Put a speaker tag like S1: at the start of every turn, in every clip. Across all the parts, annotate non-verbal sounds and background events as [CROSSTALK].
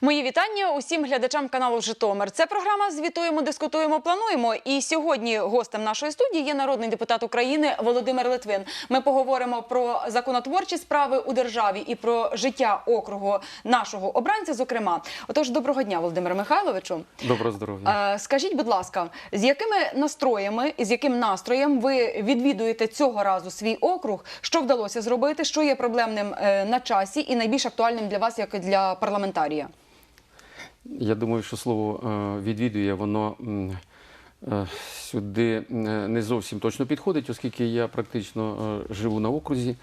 S1: Мої вітання усім глядачам каналу Житомир. Це програма Звітуємо, дискутуємо, плануємо. І сьогодні гостем нашої студії є народний депутат України Володимир Литвин. Ми поговоримо про законотворчі справи у державі і про життя округу нашого обранця. Зокрема, отож, доброго дня, Володимире Михайловичу.
S2: Доброго здоров'я.
S1: Е, Скажіть, будь ласка, з якими настроями з яким настроєм ви відвідуєте цього разу свій округ? Що вдалося зробити? Що є проблемним е, на часі і найбільш актуальним для вас, як і для парламентарія?
S2: Я думаю, що слово е, відвідує, воно е, сюди е, не зовсім точно підходить, оскільки я практично живу на окрузі.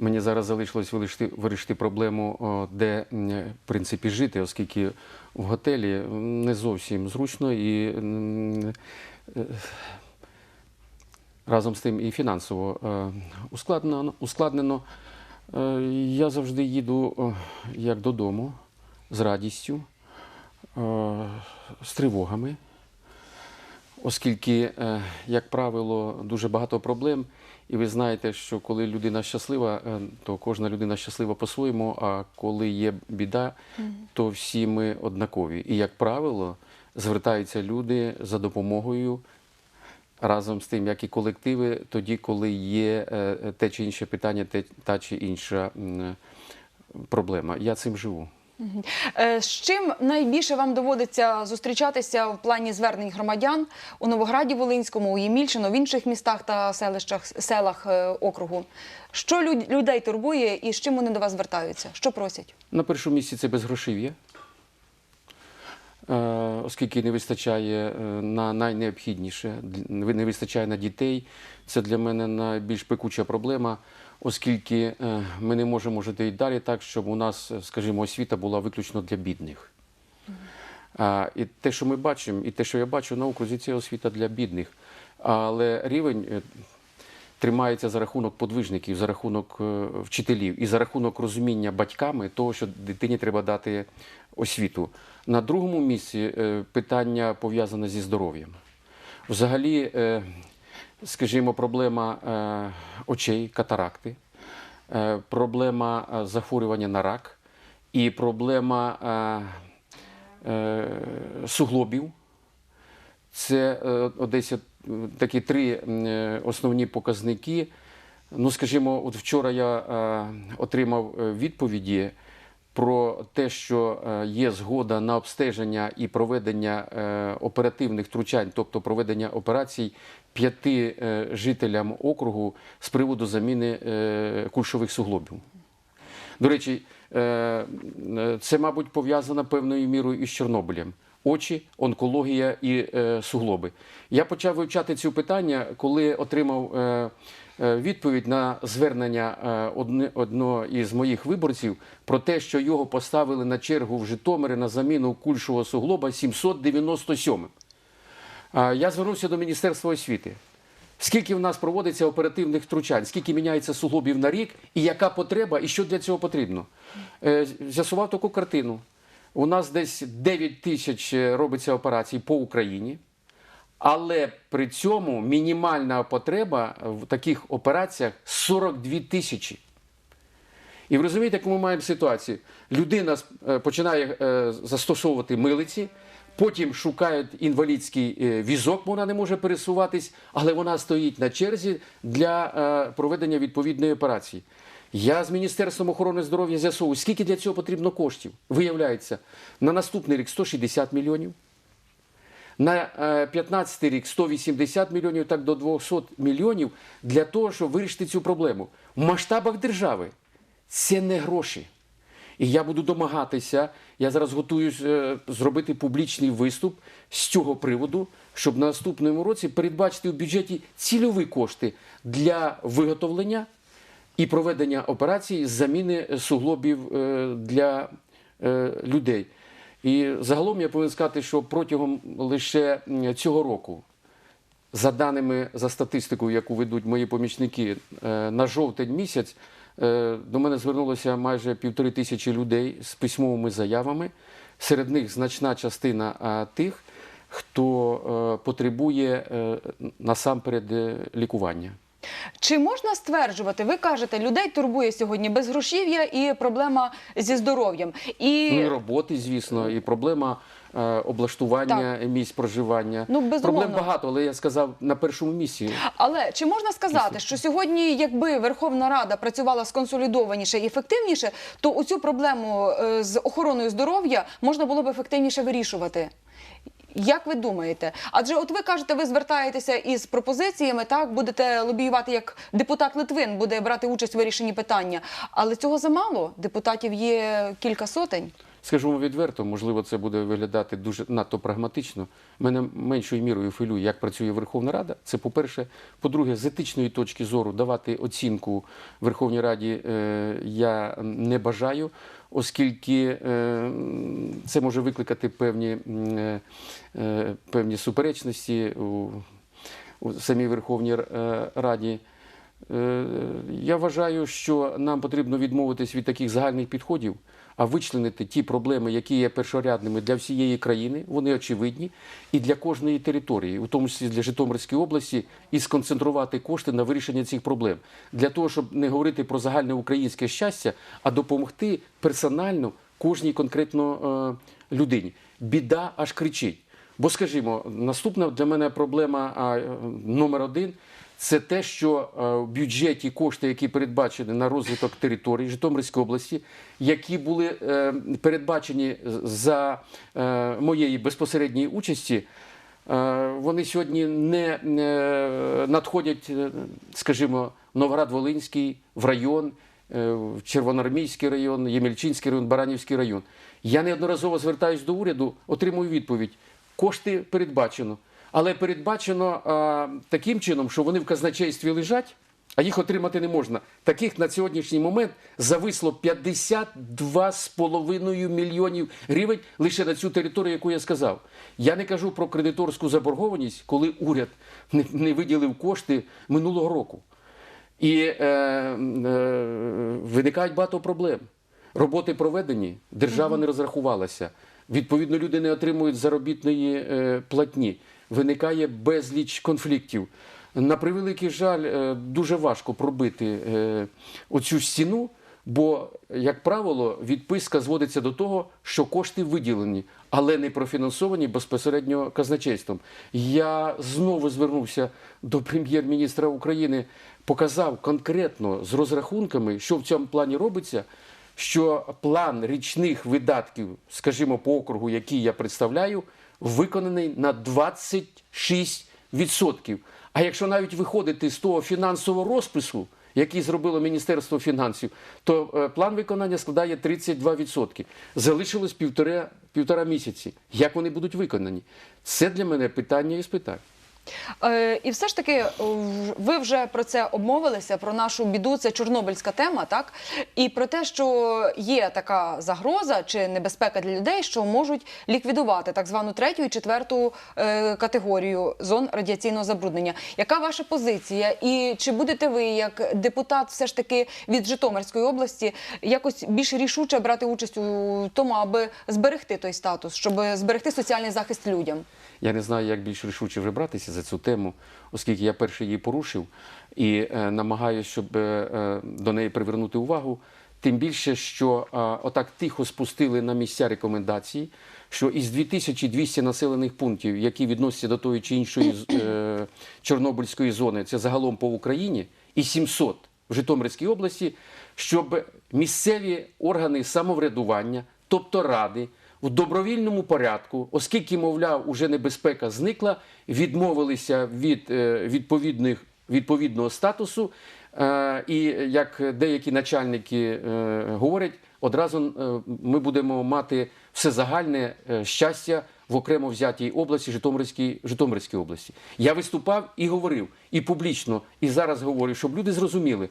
S2: Мені зараз залишилось вирішити, вирішити проблему, де в принципі жити, оскільки в готелі не зовсім зручно і разом з тим і фінансово ускладнено. Я завжди їду як додому з радістю, е, з тривогами, оскільки, е, як правило, дуже багато проблем. І ви знаєте, що коли людина щаслива, е, то кожна людина щаслива по-своєму, а коли є біда, то всі ми однакові. І, як правило, звертаються люди за допомогою разом з тим, як і колективи, тоді, коли є те чи інше питання, те, та чи інша проблема. Я цим живу.
S1: Е, З чим найбільше вам доводиться зустрічатися в плані звернень громадян у Новограді Волинському, у Ємільчино, в інших містах та селищах, селах е, округу? Що людей турбує і з чим вони до вас звертаються? Що просять?
S2: На першому місці це безгрошів'я, Е, оскільки не вистачає на найнеобхідніше, не вистачає на дітей. Це для мене найбільш пекуча проблема, оскільки е, ми не можемо жити і далі так, щоб у нас, е, скажімо, освіта була виключно для бідних. І те, що ми бачимо, і те, що я бачу на окрузі, це освіта для бідних. Але рівень е, тримається за рахунок подвижників, за рахунок вчителів і за рахунок розуміння батьками того, що дитині треба дати освіту. На другому місці питання пов'язане зі здоров'ям. Взагалі, скажімо, проблема е, очей, катаракти, е, проблема е, захворювання на рак і проблема суглобів. Це десь такі три основні показники. Ну, скажімо, от вчора я отримав відповіді про те, що е, є згода на обстеження і проведення е, оперативних втручань, тобто проведення операцій п'яти е, жителям округу з приводу заміни кульшових суглобів. До речі, це, мабуть, пов'язано певною мірою із Чорнобилем. Очі, онкологія і е, суглоби. Я почав вивчати ці питання, коли отримав е, е, відповідь на звернення е, одного із моїх виборців про те, що його поставили на чергу в Житомирі на заміну кульшового суглоба 797. А, Я звернувся до Міністерства освіти. Скільки в нас проводиться оперативних втручань, скільки міняється суглобів на рік, і яка потреба, і що для цього потрібно? Е, З'ясував таку картину. У нас десь 9 тисяч е, робиться операцій по Україні, але при цьому мінімальна потреба в таких операціях 42 тисячі. І ви розумієте, яку ми маємо ситуацію? Людина е, починає е, застосовувати милиці, потім шукають інвалідський візок, бо вона не може пересуватись, але вона стоїть на черзі для проведення відповідної операції. Я з Міністерством охорони здоров'я з'ясовую, скільки для цього потрібно коштів. Виявляється, на наступний рік 160 мільйонів. На 15 рік 180 мільйонів, так до 200 мільйонів для того, щоб вирішити цю проблему. В масштабах держави це не гроші. І я буду домагатися. Я зараз готуюсь е, зробити публічний виступ з цього приводу, щоб на наступному році передбачити в бюджеті цільові кошти для виготовлення і проведення операцій з заміни суглобів е, для е, людей. І загалом я повинен сказати, що протягом лише цього року, за даними за статистикою, яку ведуть мої помічники, е, на жовтень місяць е, до мене звернулося майже півтори тисячі людей з письмовими заявами. Серед них значна частина тих, хто е, потребує е, насамперед е, лікування.
S1: Чи можна стверджувати, ви кажете, людей турбує сьогодні безгрошів'я і проблема зі здоров'ям. І
S2: Ну і роботи, звісно, і проблема е, облаштування місць проживання.
S1: Ну, безумовно.
S2: Проблем багато, але я сказав на першому місці.
S1: Але чи можна сказати, що сьогодні, якби Верховна Рада працювала сконсолідованіше і ефективніше, то оцю проблему е, з охороною здоров'я можна було б ефективніше вирішувати? Як ви думаєте? Адже от ви кажете, ви звертаєтеся із пропозиціями, так будете лобіювати як депутат Литвин, буде брати участь у вирішенні питання. Але цього замало. Депутатів є кілька сотень.
S2: Скажу відверто, можливо, це буде виглядати дуже надто прагматично. Мене меншою мірою хвилює, як працює Верховна Рада. Це по-перше. По-друге, з етичної точки зору давати оцінку Верховній Раді е, я не бажаю, оскільки е, це може викликати певні, е, е, певні суперечності у, у самій Верховній Раді. Е, Я вважаю, що нам потрібно відмовитись від таких загальних підходів, а вичленити ті проблеми, які є першорядними для всієї країни, вони очевидні, і для кожної території, у тому числі для Житомирської області, і сконцентрувати кошти на вирішення цих проблем для того, щоб не говорити про загальне українське щастя, а допомогти персонально кожній конкретно е, людині. Біда аж кричить. Бо, скажімо, наступна для мене проблема е, номер один це те, що е, в бюджеті кошти, які передбачені на розвиток території Житомирської області, які були е, передбачені за е, моєї безпосередньої участі, вони сьогодні не надходять, скажімо, в Новоград-Волинський в район, в Червоноармійський район, Ємельчинський район, Баранівський район. Я неодноразово звертаюся до уряду, отримую відповідь. Кошти передбачено. Але передбачено а, таким чином, що вони в казначействі лежать, а їх отримати не можна. Таких на сьогоднішній момент зависло 52,5 мільйонів гривень лише на цю територію, яку я сказав. Я не кажу про кредиторську заборгованість, коли уряд не, не виділив кошти минулого року. І е, е, виникають багато проблем. Роботи проведені, держава не розрахувалася. Відповідно, люди не отримують заробітної е, платні. Виникає безліч конфліктів. На превеликий жаль, е, дуже важко пробити е, оцю стіну, бо, як правило, відписка зводиться до того, що кошти виділені, але не профінансовані безпосередньо казначейством. Я знову звернувся до прем'єр-міністра України, показав конкретно з розрахунками, що в цьому плані робиться що план річних видатків, скажімо, по округу, який я представляю, виконаний на 26%. А якщо навіть виходити з того фінансового розпису, який зробило Міністерство фінансів, то е, план виконання складає 32%. Залишилось півтора, місяці. Як вони будуть виконані? Це для мене питання із питань.
S1: Е, і все ж таки, е, ви вже про це обмовилися, про нашу біду, це чорнобильська тема, так? І про те, що є така загроза чи небезпека для людей, що можуть ліквідувати так звану третю і четверту е, категорію зон радіаційного забруднення. Яка ваша позиція? І чи будете ви, як депутат, все ж таки від Житомирської області, якось більш рішуче брати участь у тому, аби зберегти той статус, щоб зберегти соціальний захист людям?
S2: Я не знаю, як більш рішуче вже братися за цю тему, оскільки я перший її порушив і е, намагаюся, щоб е, е, до неї привернути увагу. Тим більше, що отак тихо спустили на місця рекомендації, що із 2200 населених пунктів, які відносяться до тої чи іншої Чорнобильської зони, це загалом по Україні, і 700 в Житомирській області, щоб місцеві органи самоврядування, тобто ради, в добровільному порядку, оскільки, мовляв, уже небезпека зникла, відмовилися від е, відповідних, відповідного статусу. Е, І як деякі начальники е, говорять, одразу ми будемо мати всезагальне щастя в окремо взятій області, Житомирській, Житомирській області. Я виступав і говорив, і публічно, і зараз говорю, щоб люди зрозуміли,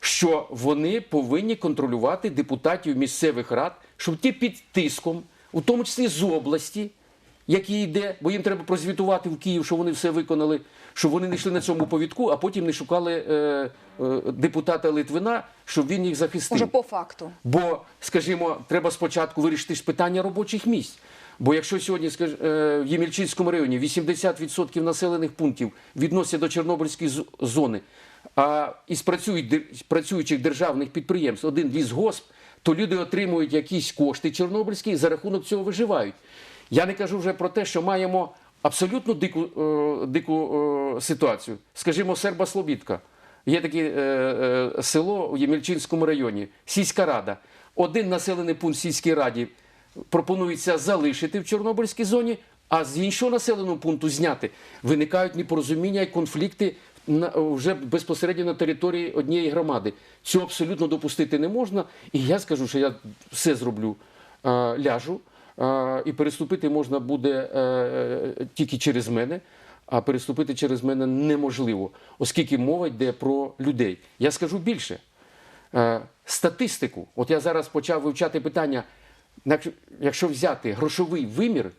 S2: що вони повинні контролювати депутатів місцевих рад, щоб ті під тиском, у тому числі з області, який йде, бо їм треба прозвітувати в Київ, що вони все виконали, щоб вони не йшли на цьому повідку, а потім не шукали е, е, депутата Литвина, щоб він їх захистив.
S1: Уже по факту.
S2: Бо, скажімо, треба спочатку вирішити ж питання робочих місць. Бо якщо сьогодні скаж, е, в Ємільчинському районі 80% населених пунктів відносять до Чорнобильської зони, а, із працюють- працюючих державних підприємств один лісгосп, то люди отримують якісь кошти чорнобильські і за рахунок цього виживають. Я не кажу вже про те, що маємо абсолютно дику, е, дику е, ситуацію. Скажімо, Серба-Слобідка. Є таке е, е, село у Ємельчинському районі, сільська рада. Один населений пункт сільській раді пропонується залишити в Чорнобильській зоні, а з іншого населеного пункту зняти. Виникають непорозуміння і конфлікти на, вже безпосередньо на території однієї громади. Цього абсолютно допустити не можна. І я скажу, що я все зроблю, е, ляжу, е, і переступити можна буде е, тільки через мене. А переступити через мене неможливо, оскільки мова йде про людей. Я скажу більше. Статистику. От я зараз почав вивчати питання, якщо взяти грошовий вимір,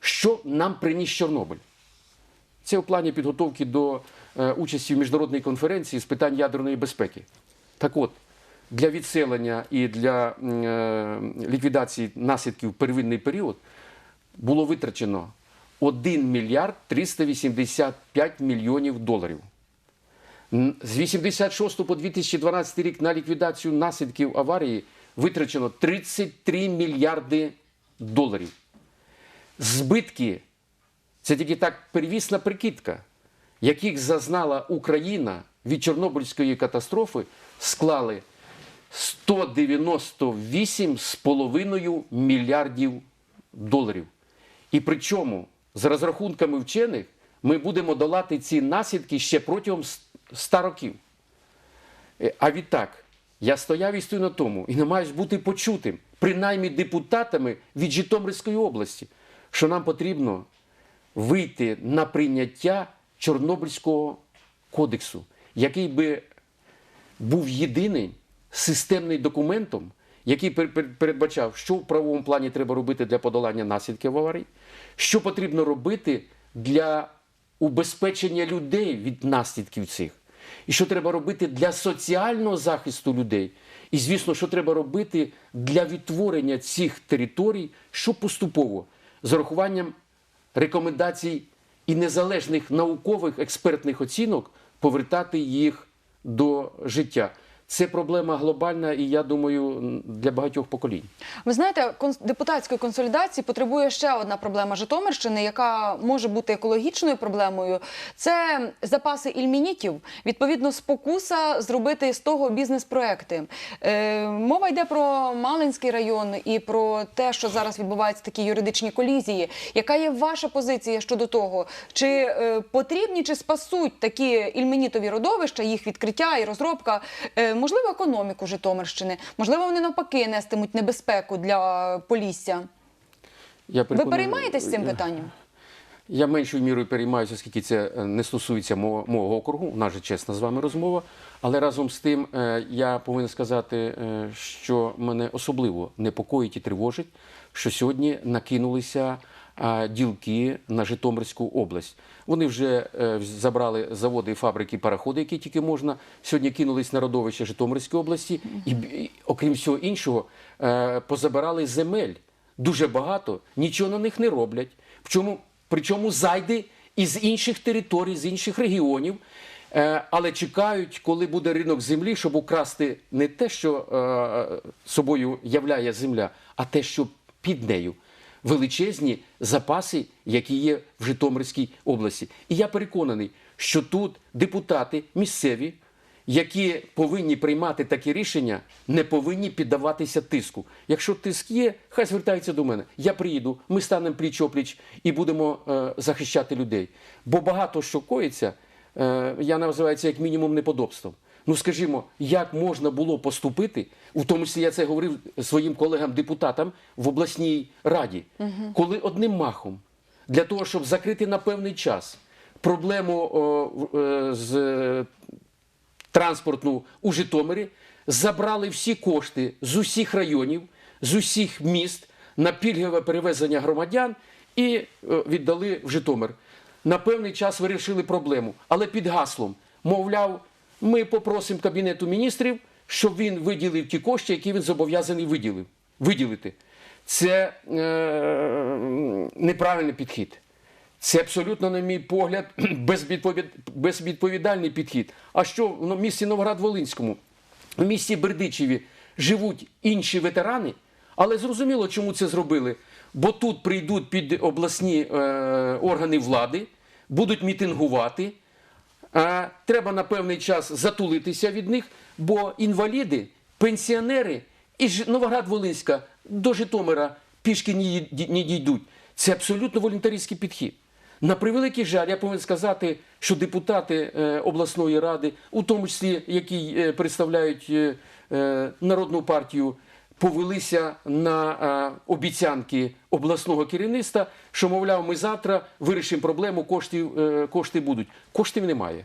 S2: що нам приніс Чорнобиль. Це у плані підготовки до е, участі в міжнародній конференції з питань ядерної безпеки. Так от, для відселення і для е, ліквідації наслідків в первинний період було витрачено 1 мільярд 385 мільйонів доларів. З 86 по 2012 рік на ліквідацію наслідків аварії витрачено 33 мільярди доларів. Збитки це тільки так первісна прикидка, яких зазнала Україна від Чорнобильської катастрофи, склали 198,5 мільярдів доларів. І причому, з розрахунками вчених, ми будемо долати ці наслідки ще протягом 100 років. Е, А відтак, я стояв і стою на тому і намагаюсь бути почутим, принаймні депутатами від Житомирської області, що нам потрібно вийти на прийняття Чорнобильського кодексу, який би був єдиний системний документом, який пер- пер- передбачав, що в правовому плані треба робити для подолання наслідків аварій, що потрібно робити для убезпечення людей від наслідків цих, і що треба робити для соціального захисту людей. І, звісно, що треба робити для відтворення цих територій, що поступово з урахуванням рекомендацій і незалежних наукових експертних оцінок повертати їх до життя. Це проблема глобальна, і я думаю, для багатьох поколінь.
S1: Ви знаєте, депутатської консолідації потребує ще одна проблема Житомирщини, яка може бути екологічною проблемою. Це запаси ільмінітів. Відповідно, спокуса зробити з того бізнес-проекти. Е, мова йде про Малинський район і про те, що зараз відбуваються такі юридичні колізії. Яка є ваша позиція щодо того? Чи е, потрібні чи спасуть такі ільменітові родовища, їх відкриття і розробка? Е, можливо, економіку Житомирщини? Можливо, вони навпаки нестимуть небезпеку для Полісся?
S2: Я
S1: Ви
S2: переконаний-
S1: переймаєтесь цим питанням?
S2: Я меншою мірою переймаюся, оскільки це е, не стосується мого, мого округу. У нас же чесна з вами розмова. Але разом з тим е, я повинен сказати, е, що мене особливо непокоїть і тривожить, що сьогодні накинулися ділки на Житомирську область. Вони вже е, забрали заводи, фабрики, пароходи, які тільки можна. Сьогодні кинулись на родовище Житомирської області, і, окрім всього іншого, е, позабирали земель дуже багато, нічого на них не роблять. В чому, причому зайди із інших територій, з інших регіонів, е, але чекають, коли буде ринок землі, щоб украсти не те, що е, собою являє земля, а те, що під нею. Величезні запаси, які є в Житомирській області. І я переконаний, що тут депутати місцеві, які повинні приймати такі рішення, не повинні піддаватися тиску. Якщо тиск є, хай звертаються до мене. Я приїду, ми станемо пліч опліч і будемо е, захищати людей. Бо багато що коїться, е, я називаю це як мінімум неподобством. Ну скажімо, як можна було поступити, у тому числі я це говорив своїм колегам-депутатам в обласній раді, коли одним махом для того, щоб закрити на певний час проблему о, в- е, з е, транспортну у Житомирі, забрали всі кошти з усіх районів, з усіх міст на пільгове перевезення громадян і е, віддали в Житомир. На певний час вирішили проблему, але під гаслом, мовляв, ми попросимо Кабінету міністрів, щоб він виділив ті кошти, які він зобов'язаний виділив, виділити. Це е, неправильний підхід. Це абсолютно, на мій погляд, [CLEARS THROAT] безвідповід... безвідповідальний підхід. А що в місті Новоград-Волинському, в місті Бердичеві живуть інші ветерани? Але зрозуміло, чому це зробили. Бо тут прийдуть під обласні е, органи влади, будуть мітингувати. А треба на певний час затулитися від них, бо інваліди, пенсіонери і Новоград-Волинська до Житомира пішки не дійдуть. Це абсолютно волонтерський підхід. На превеликий жаль, я повинен сказати, що депутати е, обласної ради, у тому числі які е, представляють е, народну партію, повелися на е, обіцянки обласного керівництва, що, мовляв, ми завтра вирішимо проблему, коштів, е, кошти будуть. Коштів немає.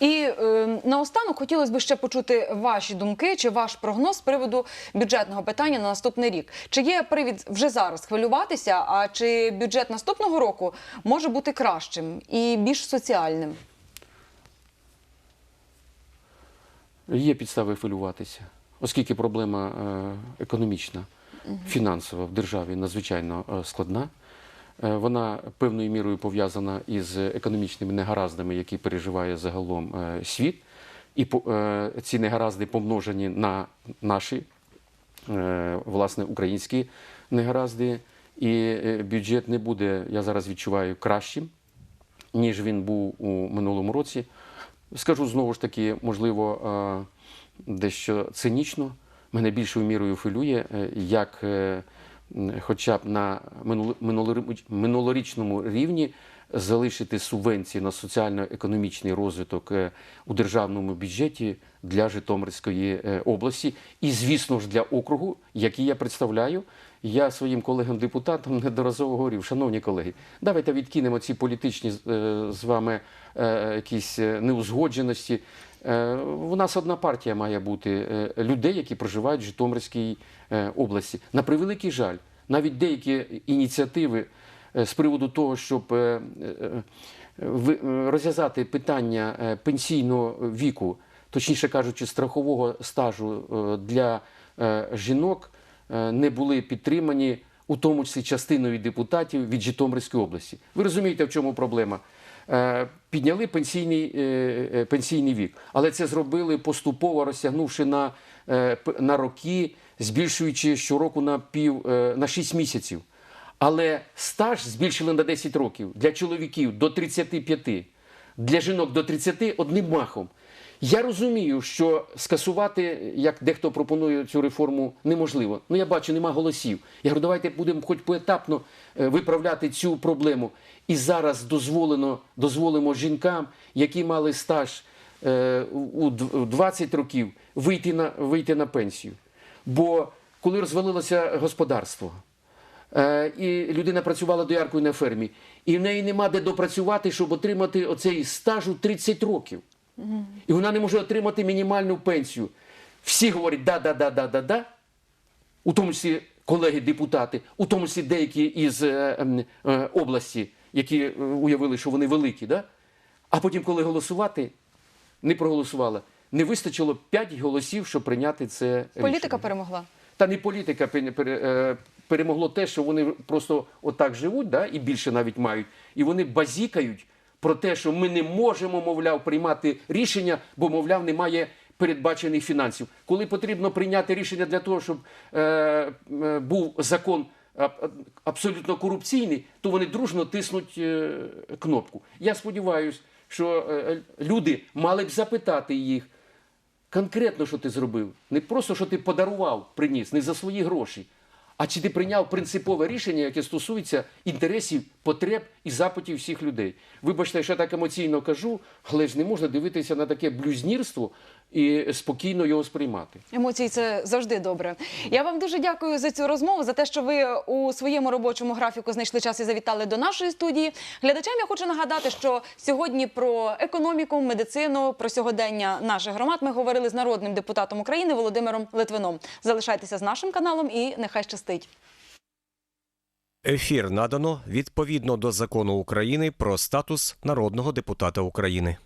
S1: І е, наостанок хотілося б ще почути ваші думки чи ваш прогноз з приводу бюджетного питання на наступний рік. Чи є привід вже зараз хвилюватися? А чи бюджет наступного року може бути кращим і більш соціальним?
S2: Є підстави хвилюватися, оскільки проблема е, економічна, фінансова в державі надзвичайно е, складна. Е, Вона певною мірою пов'язана із економічними негараздами, які переживає загалом світ. І ці негаразди помножені на наші власне українські негаразди. І бюджет не буде, я зараз відчуваю, кращим, ніж він був у минулому році. Скажу знову ж таки, можливо, дещо цинічно. Мене більшою мірою хвилює, е, як е, хоча б на минулорічному рівні залишити субвенції на соціально-економічний розвиток е, у державному бюджеті для Житомирської е, області і, звісно ж, для округу, який я представляю. Я своїм колегам-депутатам неодноразово говорив, шановні колеги, давайте відкинемо ці політичні з вами е, якісь е, неузгодженості. У нас одна партія має бути людей, які проживають в Житомирській області. На превеликий жаль, навіть деякі ініціативи з приводу того, щоб е, е, е, розв'язати питання е, пенсійного віку, точніше кажучи, страхового стажу е, для е, жінок, е, не були підтримані, у тому числі частиною депутатів від Житомирської області. Ви розумієте, в чому проблема? Е, Підняли пенсійний, е, е, пенсійний вік, але це зробили поступово розтягнувши на, е, на роки, збільшуючи щороку на пів е, на 6 місяців. Але стаж збільшили на 10 років для чоловіків до 35, для жінок до 30 одним махом. Я розумію, що скасувати, як дехто пропонує цю реформу, неможливо. Ну я бачу, нема голосів. Я говорю, давайте будемо хоч поетапно е, виправляти цю проблему. І зараз дозволено, дозволимо жінкам, які мали стаж е, у д- 20 років, вийти на, вийти на пенсію. Бо коли розвалилося господарство, і людина працювала дояркою на фермі, і в неї нема де допрацювати, щоб отримати оцей стаж у 30 років. І вона не може отримати мінімальну пенсію. Всі говорять да, да, да, да, да, да, у тому числі колеги-депутати, у тому числі деякі із е, ем, е, області, які е, уявили, що вони великі, да? а потім, коли голосувати, не проголосували. Не вистачило 5 голосів, щоб прийняти це
S1: Політика
S2: рішення.
S1: перемогла.
S2: Та не політика е, перемогло те, що вони просто отак живуть, да, і більше навіть мають, і вони базікають про те, що ми не можемо, мовляв, приймати рішення, бо, мовляв, немає передбачених фінансів. Коли потрібно прийняти рішення для того, щоб е, е, був закон абсолютно корупційний, то вони дружно тиснуть е, кнопку. Я сподіваюся, що е, люди мали б запитати їх. Конкретно, що ти зробив, не просто що ти подарував, приніс, не за свої гроші, а чи ти прийняв принципове рішення, яке стосується інтересів, потреб і запитів всіх людей. Вибачте, що я так емоційно кажу, але ж не можна дивитися на таке блюзнірство і спокійно його сприймати.
S1: Емоції це завжди добре. Я вам дуже дякую за цю розмову, за те, що ви у своєму робочому графіку знайшли час і завітали до нашої студії. Глядачам я хочу нагадати, що сьогодні про економіку, медицину, про сьогодення наших громад ми говорили з народним депутатом України Володимиром Литвином. Залишайтеся з нашим каналом і нехай щастить.
S3: Ефір надано відповідно до закону України про статус народного депутата України.